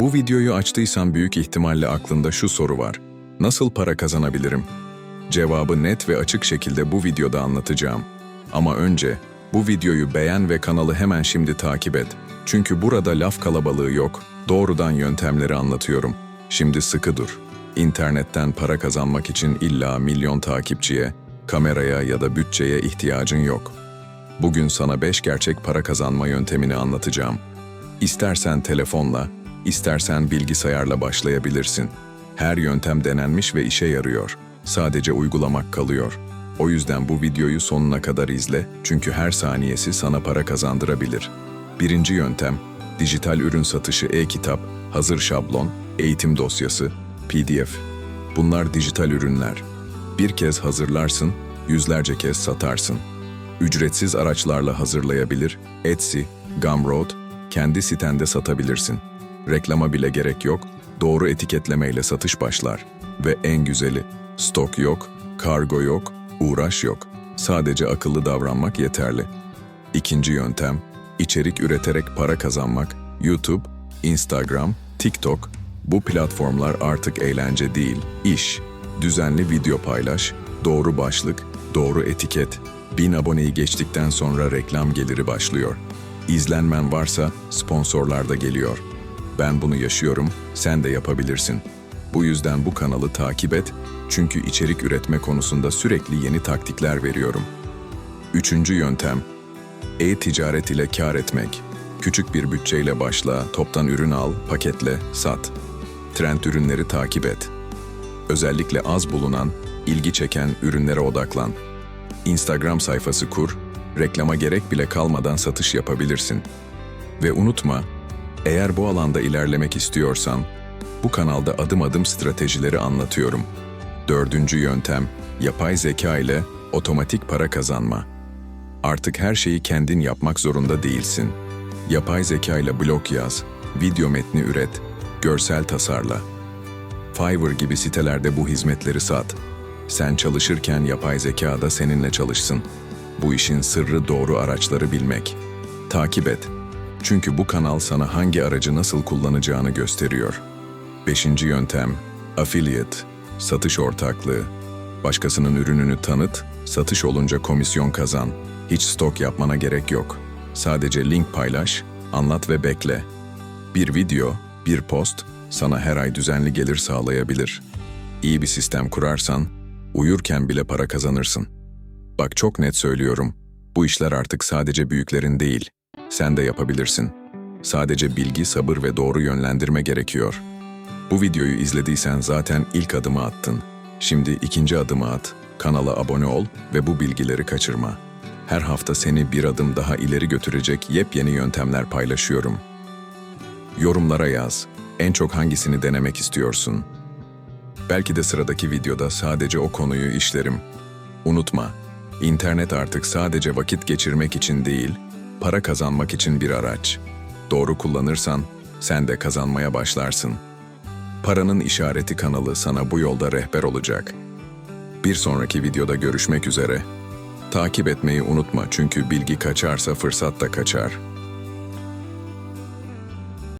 Bu videoyu açtıysan büyük ihtimalle aklında şu soru var. Nasıl para kazanabilirim? Cevabı net ve açık şekilde bu videoda anlatacağım. Ama önce bu videoyu beğen ve kanalı hemen şimdi takip et. Çünkü burada laf kalabalığı yok, doğrudan yöntemleri anlatıyorum. Şimdi sıkı dur. İnternetten para kazanmak için illa milyon takipçiye, kameraya ya da bütçeye ihtiyacın yok. Bugün sana 5 gerçek para kazanma yöntemini anlatacağım. İstersen telefonla, istersen bilgisayarla başlayabilirsin. Her yöntem denenmiş ve işe yarıyor. Sadece uygulamak kalıyor. O yüzden bu videoyu sonuna kadar izle çünkü her saniyesi sana para kazandırabilir. Birinci yöntem, dijital ürün satışı e-kitap, hazır şablon, eğitim dosyası, PDF. Bunlar dijital ürünler. Bir kez hazırlarsın, yüzlerce kez satarsın. Ücretsiz araçlarla hazırlayabilir, Etsy, Gumroad, kendi sitende satabilirsin. Reklama bile gerek yok, doğru etiketlemeyle satış başlar. Ve en güzeli, stok yok, kargo yok, uğraş yok. Sadece akıllı davranmak yeterli. İkinci yöntem, içerik üreterek para kazanmak. YouTube, Instagram, TikTok, bu platformlar artık eğlence değil, iş. Düzenli video paylaş, doğru başlık, doğru etiket. Bin aboneyi geçtikten sonra reklam geliri başlıyor. İzlenmen varsa sponsorlar da geliyor. Ben bunu yaşıyorum, sen de yapabilirsin. Bu yüzden bu kanalı takip et çünkü içerik üretme konusunda sürekli yeni taktikler veriyorum. Üçüncü yöntem, e-ticaret ile kar etmek. Küçük bir bütçeyle başla, toptan ürün al, paketle, sat. Trend ürünleri takip et. Özellikle az bulunan, ilgi çeken ürünlere odaklan. Instagram sayfası kur, reklama gerek bile kalmadan satış yapabilirsin. Ve unutma, eğer bu alanda ilerlemek istiyorsan, bu kanalda adım adım stratejileri anlatıyorum. Dördüncü yöntem, yapay zeka ile otomatik para kazanma. Artık her şeyi kendin yapmak zorunda değilsin. Yapay zeka ile blog yaz, video metni üret, görsel tasarla. Fiverr gibi sitelerde bu hizmetleri sat. Sen çalışırken yapay zeka da seninle çalışsın. Bu işin sırrı doğru araçları bilmek. Takip et. Çünkü bu kanal sana hangi aracı nasıl kullanacağını gösteriyor. Beşinci yöntem, affiliate, satış ortaklığı. Başkasının ürününü tanıt, satış olunca komisyon kazan. Hiç stok yapmana gerek yok. Sadece link paylaş, anlat ve bekle. Bir video, bir post sana her ay düzenli gelir sağlayabilir. İyi bir sistem kurarsan, uyurken bile para kazanırsın. Bak çok net söylüyorum, bu işler artık sadece büyüklerin değil, sen de yapabilirsin. Sadece bilgi, sabır ve doğru yönlendirme gerekiyor. Bu videoyu izlediysen zaten ilk adımı attın. Şimdi ikinci adımı at, kanala abone ol ve bu bilgileri kaçırma. Her hafta seni bir adım daha ileri götürecek yepyeni yöntemler paylaşıyorum. Yorumlara yaz. En çok hangisini denemek istiyorsun? Belki de sıradaki videoda sadece o konuyu işlerim. Unutma, internet artık sadece vakit geçirmek için değil, para kazanmak için bir araç. Doğru kullanırsan sen de kazanmaya başlarsın. Paranın işareti kanalı sana bu yolda rehber olacak. Bir sonraki videoda görüşmek üzere. Takip etmeyi unutma çünkü bilgi kaçarsa fırsat da kaçar.